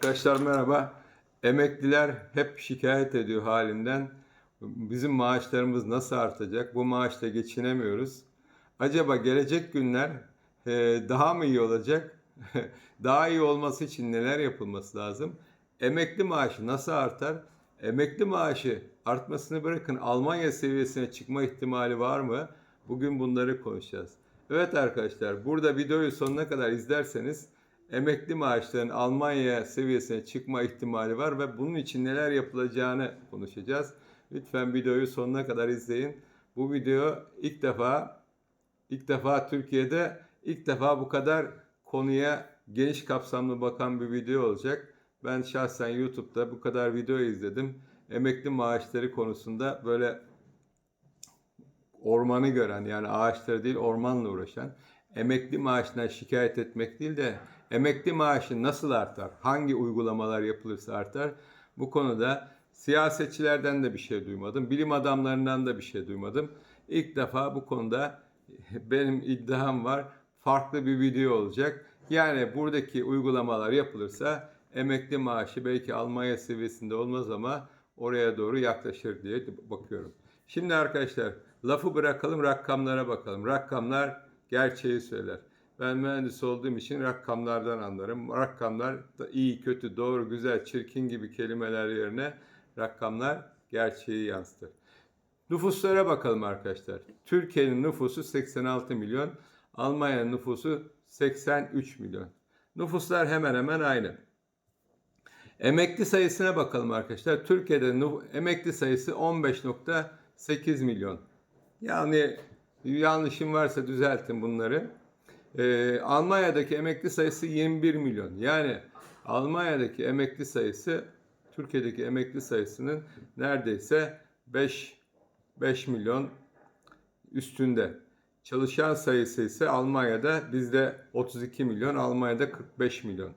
Arkadaşlar merhaba. Emekliler hep şikayet ediyor halinden. Bizim maaşlarımız nasıl artacak? Bu maaşla geçinemiyoruz. Acaba gelecek günler e, daha mı iyi olacak? daha iyi olması için neler yapılması lazım? Emekli maaşı nasıl artar? Emekli maaşı artmasını bırakın Almanya seviyesine çıkma ihtimali var mı? Bugün bunları konuşacağız. Evet arkadaşlar burada videoyu sonuna kadar izlerseniz emekli maaşların Almanya seviyesine çıkma ihtimali var ve bunun için neler yapılacağını konuşacağız. Lütfen videoyu sonuna kadar izleyin. Bu video ilk defa ilk defa Türkiye'de ilk defa bu kadar konuya geniş kapsamlı bakan bir video olacak. Ben şahsen YouTube'da bu kadar video izledim. Emekli maaşları konusunda böyle ormanı gören yani ağaçları değil ormanla uğraşan emekli maaşından şikayet etmek değil de emekli maaşı nasıl artar? Hangi uygulamalar yapılırsa artar? Bu konuda siyasetçilerden de bir şey duymadım. Bilim adamlarından da bir şey duymadım. İlk defa bu konuda benim iddiam var. Farklı bir video olacak. Yani buradaki uygulamalar yapılırsa emekli maaşı belki Almanya seviyesinde olmaz ama oraya doğru yaklaşır diye bakıyorum. Şimdi arkadaşlar lafı bırakalım rakamlara bakalım. Rakamlar gerçeği söyler. Ben mühendis olduğum için rakamlardan anlarım. Rakamlar iyi, kötü, doğru, güzel, çirkin gibi kelimeler yerine rakamlar gerçeği yansıtır. Nüfuslara bakalım arkadaşlar. Türkiye'nin nüfusu 86 milyon, Almanya'nın nüfusu 83 milyon. Nüfuslar hemen hemen aynı. Emekli sayısına bakalım arkadaşlar. Türkiye'de emekli sayısı 15.8 milyon. Yani yanlışım varsa düzeltin bunları. Ee, Almanya'daki emekli sayısı 21 milyon. Yani Almanya'daki emekli sayısı Türkiye'deki emekli sayısının neredeyse 5 5 milyon üstünde. Çalışan sayısı ise Almanya'da bizde 32 milyon, Almanya'da 45 milyon.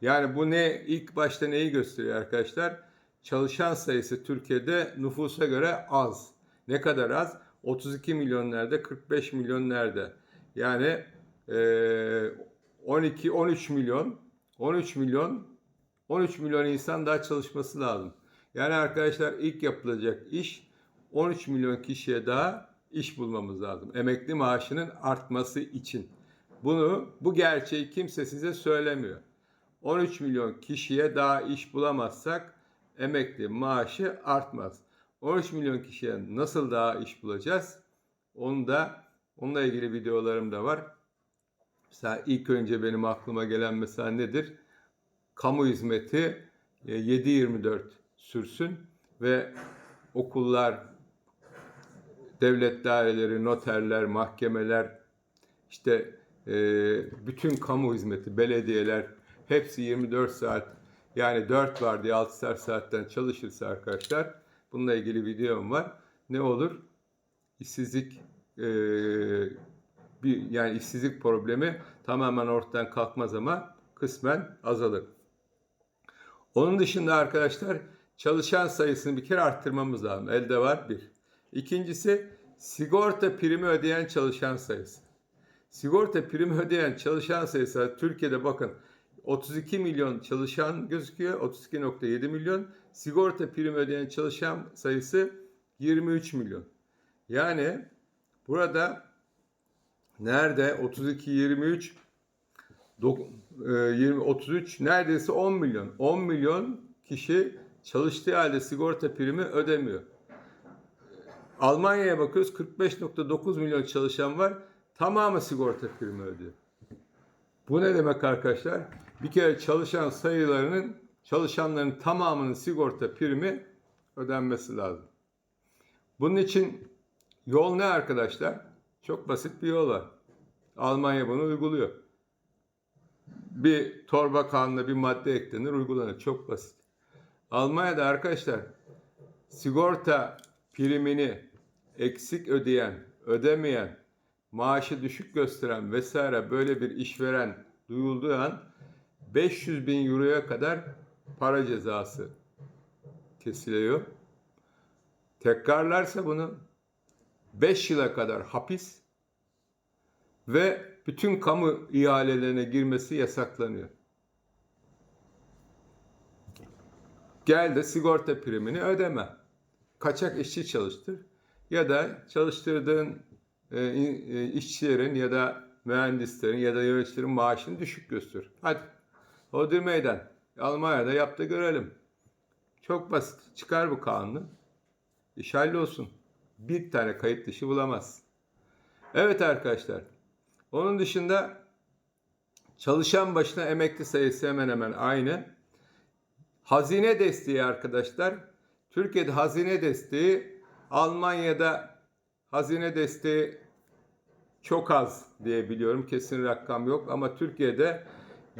Yani bu ne ilk başta neyi gösteriyor arkadaşlar? Çalışan sayısı Türkiye'de nüfusa göre az. Ne kadar az? 32 milyon nerede? 45 milyon nerede? Yani 12 13 milyon 13 milyon 13 milyon insan daha çalışması lazım. Yani arkadaşlar ilk yapılacak iş 13 milyon kişiye daha iş bulmamız lazım. Emekli maaşının artması için. Bunu bu gerçeği kimse size söylemiyor. 13 milyon kişiye daha iş bulamazsak emekli maaşı artmaz. 13 milyon kişiye nasıl daha iş bulacağız? Onu da onunla ilgili videolarım da var. Mesela ilk önce benim aklıma gelen mesela nedir? Kamu hizmeti 7-24 sürsün ve okullar, devlet daireleri, noterler, mahkemeler, işte e, bütün kamu hizmeti, belediyeler hepsi 24 saat yani 4 var diye 6 saatten çalışırsa arkadaşlar bununla ilgili videom var. Ne olur? İşsizlik e, bir yani işsizlik problemi tamamen ortadan kalkmaz ama kısmen azalır. Onun dışında arkadaşlar çalışan sayısını bir kere arttırmamız lazım. Elde var bir. İkincisi sigorta primi ödeyen çalışan sayısı. Sigorta primi ödeyen çalışan sayısı Türkiye'de bakın 32 milyon çalışan gözüküyor. 32.7 milyon. Sigorta primi ödeyen çalışan sayısı 23 milyon. Yani burada nerede 32 23 20 33 neredeyse 10 milyon. 10 milyon kişi çalıştığı halde sigorta primi ödemiyor. Almanya'ya bakıyoruz 45.9 milyon çalışan var. Tamamı sigorta primi ödüyor. Bu ne demek arkadaşlar? Bir kere çalışan sayılarının çalışanların tamamının sigorta primi ödenmesi lazım. Bunun için yol ne arkadaşlar? Çok basit bir yol var. Almanya bunu uyguluyor. Bir torba kanuna bir madde eklenir, uygulanır. Çok basit. Almanya'da arkadaşlar sigorta primini eksik ödeyen, ödemeyen, maaşı düşük gösteren vesaire böyle bir işveren duyulduğu an 500 bin euroya kadar para cezası kesiliyor. Tekrarlarsa bunu 5 yıla kadar hapis ve bütün kamu ihalelerine girmesi yasaklanıyor. Gel de sigorta primini ödeme. Kaçak işçi çalıştır. Ya da çalıştırdığın e, e, işçilerin ya da mühendislerin ya da yöneticilerin maaşını düşük göster. Hadi. Hodri meydan. Almanya'da yap da görelim. Çok basit. Çıkar bu kanunu. İş hallolsun. Bir tane kayıt dışı bulamaz. Evet arkadaşlar. Onun dışında çalışan başına emekli sayısı hemen hemen aynı. Hazine desteği arkadaşlar. Türkiye'de hazine desteği, Almanya'da hazine desteği çok az diye biliyorum. Kesin rakam yok ama Türkiye'de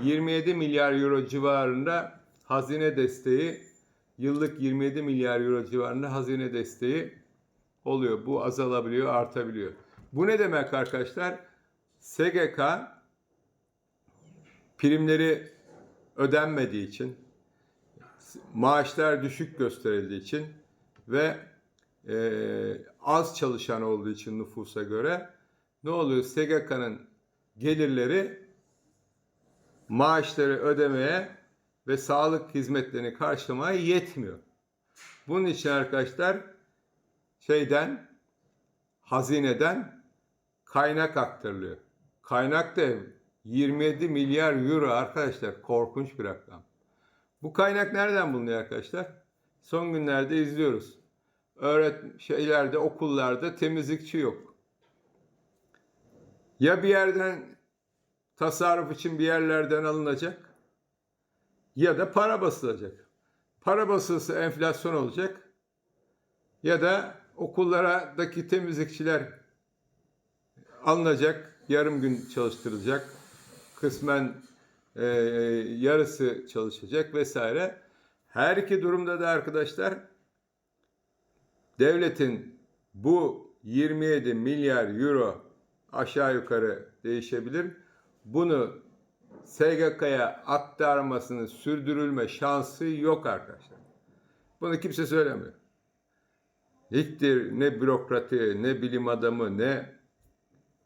27 milyar euro civarında hazine desteği, yıllık 27 milyar euro civarında hazine desteği oluyor. Bu azalabiliyor, artabiliyor. Bu ne demek arkadaşlar? SGK primleri ödenmediği için, maaşlar düşük gösterildiği için ve e, az çalışan olduğu için nüfusa göre ne oluyor? SGK'nın gelirleri maaşları ödemeye ve sağlık hizmetlerini karşılamaya yetmiyor. Bunun için arkadaşlar şeyden hazineden kaynak aktarılıyor. Kaynak da 27 milyar euro arkadaşlar korkunç bir rakam. Bu kaynak nereden bulunuyor arkadaşlar? Son günlerde izliyoruz. Öğret şeylerde, okullarda temizlikçi yok. Ya bir yerden tasarruf için bir yerlerden alınacak ya da para basılacak. Para basılırsa enflasyon olacak ya da okullardaki temizlikçiler alınacak, yarım gün çalıştırılacak, kısmen e, yarısı çalışacak vesaire. Her iki durumda da arkadaşlar devletin bu 27 milyar euro aşağı yukarı değişebilir. Bunu SGK'ya aktarmasını sürdürülme şansı yok arkadaşlar. Bunu kimse söylemiyor. Hiçbir ne bürokratı, ne bilim adamı, ne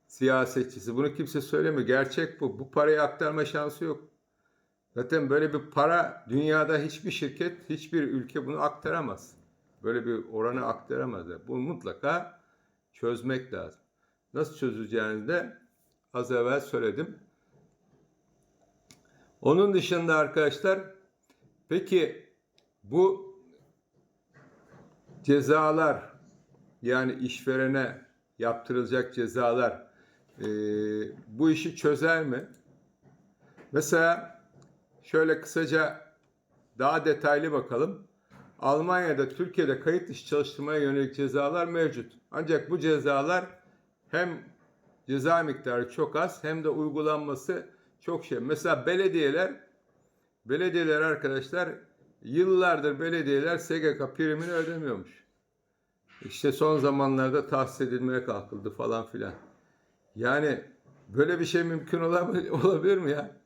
siyasetçisi bunu kimse söylemiyor. Gerçek bu. Bu parayı aktarma şansı yok. Zaten böyle bir para dünyada hiçbir şirket, hiçbir ülke bunu aktaramaz. Böyle bir oranı aktaramaz. Bunu mutlaka çözmek lazım. Nasıl çözeceğini de az evvel söyledim. Onun dışında arkadaşlar peki bu cezalar yani işverene yaptırılacak cezalar e, bu işi çözer mi? Mesela şöyle kısaca daha detaylı bakalım. Almanya'da Türkiye'de kayıt dışı çalıştırmaya yönelik cezalar mevcut. Ancak bu cezalar hem ceza miktarı çok az hem de uygulanması çok şey. Mesela belediyeler belediyeler arkadaşlar yıllardır belediyeler SGK primini ödemiyormuş. İşte son zamanlarda tahsis edilmeye kalkıldı falan filan. Yani böyle bir şey mümkün olabilir, mi ya?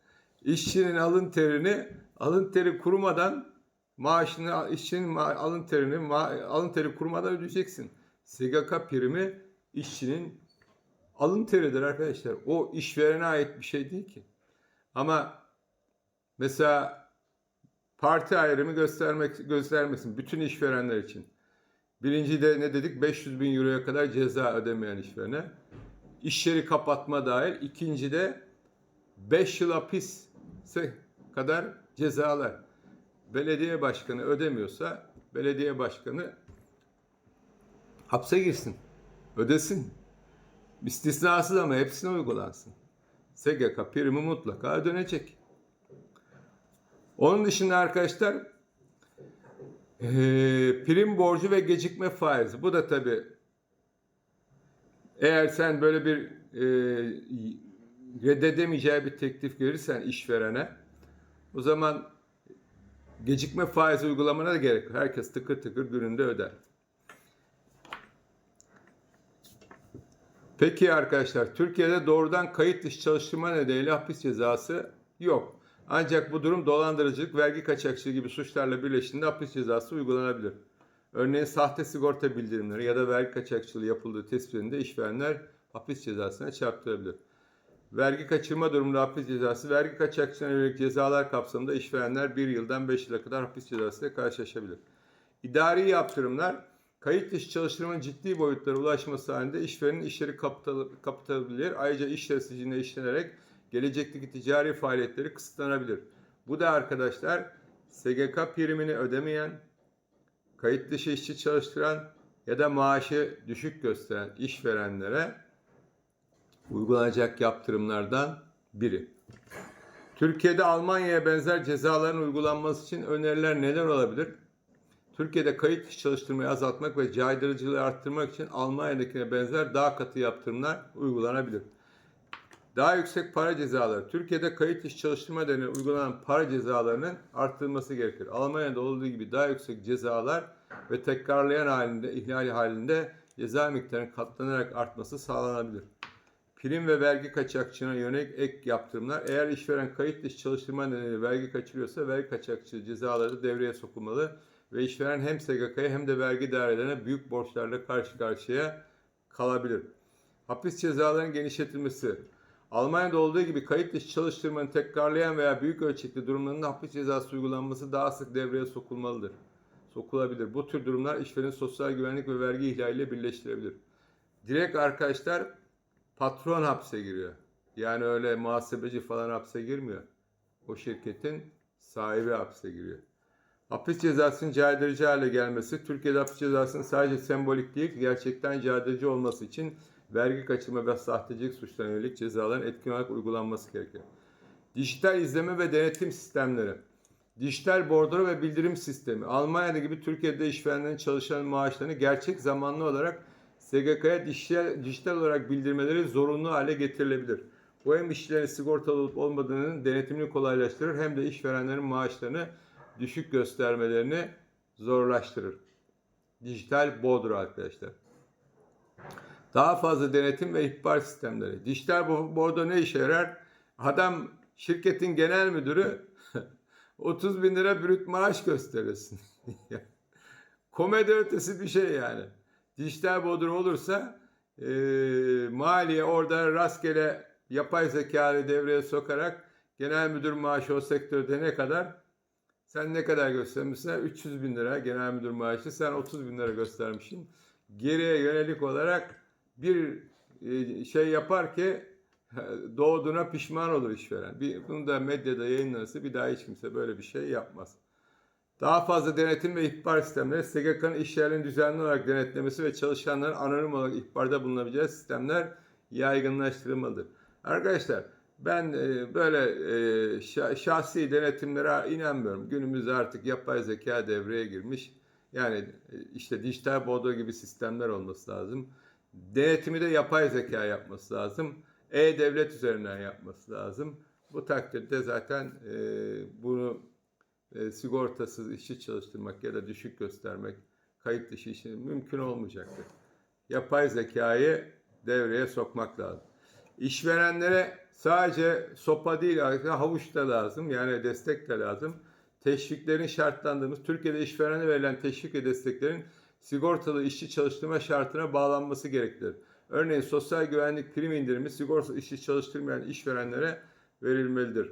İşçinin alın terini, alın teri kurumadan maaşını, işçinin alın terini, alın teri kurumadan ödeyeceksin. SGK primi işçinin alın teridir arkadaşlar. O işverene ait bir şey değil ki. Ama mesela parti ayrımı göstermek göstermesin bütün işverenler için. Birinci de ne dedik? 500 bin euroya kadar ceza ödemeyen işverene. İş yeri kapatma dahil. İkinci de 5 yıl hapis kadar cezalar. Belediye başkanı ödemiyorsa belediye başkanı hapse girsin. Ödesin. İstisnasız ama hepsine uygulansın. SGK primi mutlaka ödenecek. Onun dışında arkadaşlar eee, prim borcu ve gecikme faizi. Bu da tabi eğer sen böyle bir eee reddedemeyeceği bir teklif görürsen işverene o zaman gecikme faizi uygulamana da gerek yok. Herkes tıkır tıkır gününde öder. Peki arkadaşlar, Türkiye'de doğrudan kayıt dışı çalıştırma nedeniyle hapis cezası yok. Ancak bu durum dolandırıcılık, vergi kaçakçılığı gibi suçlarla birleştiğinde hapis cezası uygulanabilir. Örneğin sahte sigorta bildirimleri ya da vergi kaçakçılığı yapıldığı tespitinde işverenler hapis cezasına çarptırabilir. Vergi kaçırma durumunda hapis cezası, vergi kaçakçılığına yönelik cezalar kapsamında işverenler 1 yıldan 5 yıla kadar hapis cezası ile karşılaşabilir. İdari yaptırımlar, kayıt dışı çalıştırmanın ciddi boyutlara ulaşması halinde işverenin işleri kapatabilir. Ayrıca iş yasacılığına işlenerek gelecekteki ticari faaliyetleri kısıtlanabilir. Bu da arkadaşlar SGK primini ödemeyen, kayıt dışı işçi çalıştıran ya da maaşı düşük gösteren işverenlere uygulanacak yaptırımlardan biri. Türkiye'de Almanya'ya benzer cezaların uygulanması için öneriler neler olabilir? Türkiye'de kayıt dışı çalıştırmayı azaltmak ve caydırıcılığı arttırmak için Almanya'dakine benzer daha katı yaptırımlar uygulanabilir. Daha yüksek para cezaları. Türkiye'de kayıt dışı çalıştırma nedeniyle uygulanan para cezalarının arttırılması gerekir. Almanya'da olduğu gibi daha yüksek cezalar ve tekrarlayan halinde, ihlal halinde ceza miktarının katlanarak artması sağlanabilir. Prim ve vergi kaçakçılığına yönelik ek yaptırımlar. Eğer işveren kayıt dışı çalıştırma nedeniyle vergi kaçırıyorsa vergi kaçakçılığı cezaları devreye sokulmalı ve işveren hem SGK'ya hem de vergi dairelerine büyük borçlarla karşı karşıya kalabilir. Hapis cezalarının genişletilmesi. Almanya'da olduğu gibi kayıt dışı çalıştırmanın tekrarlayan veya büyük ölçekli durumlarında hapis cezası uygulanması daha sık devreye sokulmalıdır. Sokulabilir. Bu tür durumlar işverenin sosyal güvenlik ve vergi ihlaliyle birleştirebilir. Direkt arkadaşlar patron hapse giriyor. Yani öyle muhasebeci falan hapse girmiyor. O şirketin sahibi hapse giriyor. Hapis cezasının caydırıcı hale gelmesi, Türkiye'de hapis cezasının sadece sembolik değil, gerçekten caydırıcı olması için vergi kaçırma ve sahtecilik suçlarına yönelik cezaların etkin olarak uygulanması gerekir. Dijital izleme ve denetim sistemleri. Dijital bordro ve bildirim sistemi. Almanya'da gibi Türkiye'de işverenlerin çalışan maaşlarını gerçek zamanlı olarak SGK'ya dijital, dijital olarak bildirmeleri zorunlu hale getirilebilir. Bu hem işçilerin sigortalı olup olmadığının denetimini kolaylaştırır hem de işverenlerin maaşlarını düşük göstermelerini zorlaştırır. Dijital bordro arkadaşlar. Daha fazla denetim ve ihbar sistemleri. Dijital bordo ne işe yarar? Adam şirketin genel müdürü 30 bin lira brüt maaş gösterirsin. Komedi ötesi bir şey yani. Dijital bodrum olursa e, maliye orada rastgele yapay zekayı devreye sokarak genel müdür maaşı o sektörde ne kadar? Sen ne kadar göstermişsin? 300 bin lira genel müdür maaşı. Sen 30 bin lira göstermişsin. Geriye yönelik olarak bir e, şey yapar ki doğduğuna pişman olur işveren. Bir, bunu da medyada yayınlanırsa bir daha hiç kimse böyle bir şey yapmaz. Daha fazla denetim ve ihbar sistemleri SGK'nın iş yerlerini düzenli olarak denetlemesi ve çalışanların anonim olarak ihbarda bulunabileceği sistemler yaygınlaştırılmalıdır. Arkadaşlar ben e, böyle e, şahsi denetimlere inanmıyorum. Günümüzde artık yapay zeka devreye girmiş. Yani işte dijital bodo gibi sistemler olması lazım. Denetimi de yapay zeka yapması lazım. E-devlet üzerinden yapması lazım. Bu takdirde zaten bunu sigortasız işçi çalıştırmak ya da düşük göstermek, kayıt dışı işi mümkün olmayacaktır. Yapay zekayı devreye sokmak lazım. İşverenlere sadece sopa değil havuç da lazım yani destek de lazım. Teşviklerin şartlandığımız Türkiye'de işverene verilen teşvik ve desteklerin sigortalı işçi çalıştırma şartına bağlanması gereklidir. Örneğin sosyal güvenlik prim indirimi sigortalı işçi çalıştırmayan işverenlere verilmelidir.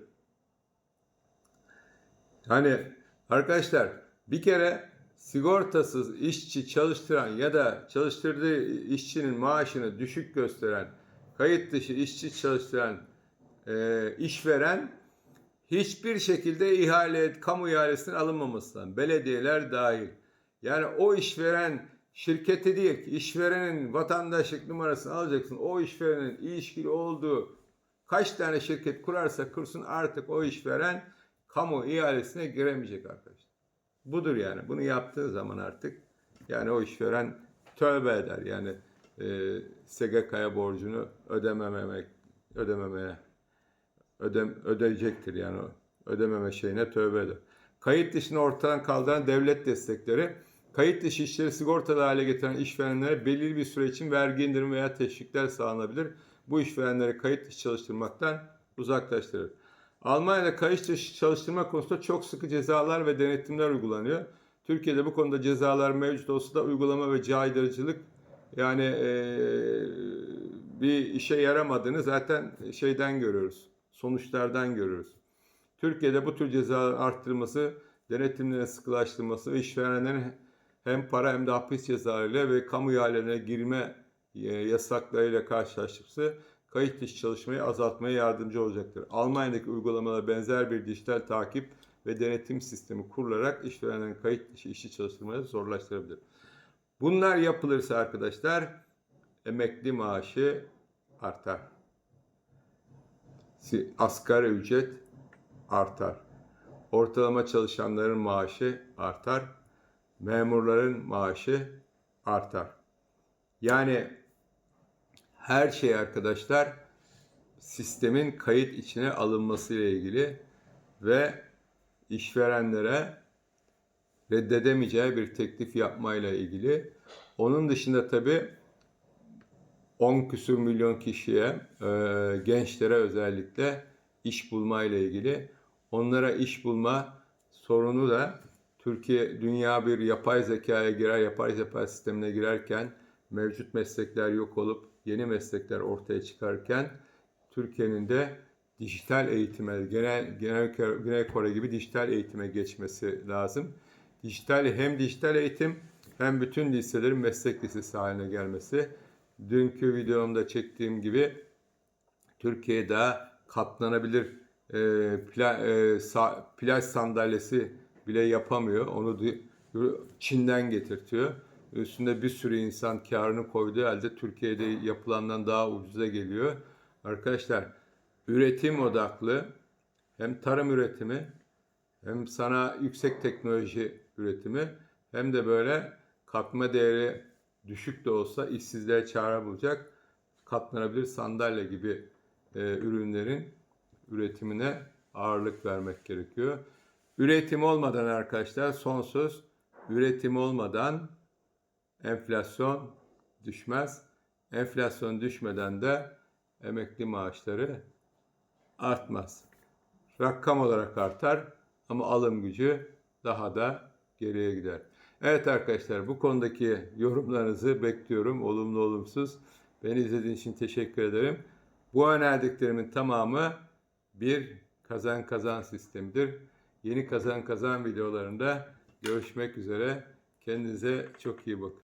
Hani arkadaşlar bir kere sigortasız işçi çalıştıran ya da çalıştırdığı işçinin maaşını düşük gösteren, kayıt dışı işçi çalıştıran e, işveren hiçbir şekilde ihale, kamu ihalesinin alınmaması lazım. Belediyeler dahil. Yani o işveren şirketi değil işverenin vatandaşlık numarasını alacaksın. O işverenin ilişkili olduğu kaç tane şirket kurarsa kursun artık o işveren kamu ihalesine giremeyecek arkadaşlar. Budur yani. Bunu yaptığı zaman artık yani o işveren tövbe eder. Yani e, SGK'ya borcunu ödemememek ödememeye ödem, ödeyecektir yani ödememe şeyine tövbe eder. Kayıt dışını ortadan kaldıran devlet destekleri kayıt dışı işleri sigortalı hale getiren işverenlere belirli bir süre için vergi indirimi veya teşvikler sağlanabilir. Bu işverenleri kayıt dışı çalıştırmaktan uzaklaştırır. Almanya'da kayıt dışı çalıştırma konusunda çok sıkı cezalar ve denetimler uygulanıyor. Türkiye'de bu konuda cezalar mevcut olsa da uygulama ve caydırıcılık yani e, bir işe yaramadığını zaten şeyden görüyoruz. Sonuçlardan görüyoruz. Türkiye'de bu tür cezaların arttırılması, denetimlerin sıkılaştırılması ve işverenlerin hem para hem de hapis cezalarıyla ve kamu ihalelerine girme e, yasaklarıyla karşılaşması kayıt dışı çalışmayı azaltmaya yardımcı olacaktır. Almanya'daki uygulamalara benzer bir dijital takip ve denetim sistemi kurularak işverenlerin kayıt dışı işçi çalıştırmayı zorlaştırabilir. Bunlar yapılırsa arkadaşlar emekli maaşı artar. Asgari ücret artar. Ortalama çalışanların maaşı artar. Memurların maaşı artar. Yani her şey arkadaşlar sistemin kayıt içine alınması ile ilgili ve işverenlere reddedemeyeceği bir teklif yapmayla ilgili. Onun dışında tabii 10 küsür milyon kişiye, gençlere özellikle iş bulma ile ilgili. Onlara iş bulma sorunu da Türkiye, dünya bir yapay zekaya girer, yapay zeka sistemine girerken mevcut meslekler yok olup yeni meslekler ortaya çıkarken Türkiye'nin de dijital eğitime, genel, genel Güney Kore gibi dijital eğitime geçmesi lazım. Dijital hem dijital eğitim hem bütün liselerin meslek lisesi haline gelmesi. Dünkü videomda çektiğim gibi Türkiye katlanabilir e, pla, e, sa- plaj sandalyesi bile yapamıyor. Onu Çin'den getirtiyor. Üstünde bir sürü insan karını koyduğu halde Türkiye'de yapılandan daha ucuza geliyor. Arkadaşlar üretim odaklı hem tarım üretimi hem sana yüksek teknoloji üretimi hem de böyle katma değeri düşük de olsa işsizliğe çare bulacak katlanabilir sandalye gibi e, ürünlerin üretimine ağırlık vermek gerekiyor. Üretim olmadan arkadaşlar son söz üretim olmadan enflasyon düşmez. Enflasyon düşmeden de emekli maaşları artmaz. Rakam olarak artar ama alım gücü daha da geriye gider. Evet arkadaşlar bu konudaki yorumlarınızı bekliyorum. Olumlu olumsuz. Beni izlediğiniz için teşekkür ederim. Bu önerdiklerimin tamamı bir kazan kazan sistemidir. Yeni kazan kazan videolarında görüşmek üzere. Kendinize çok iyi bakın.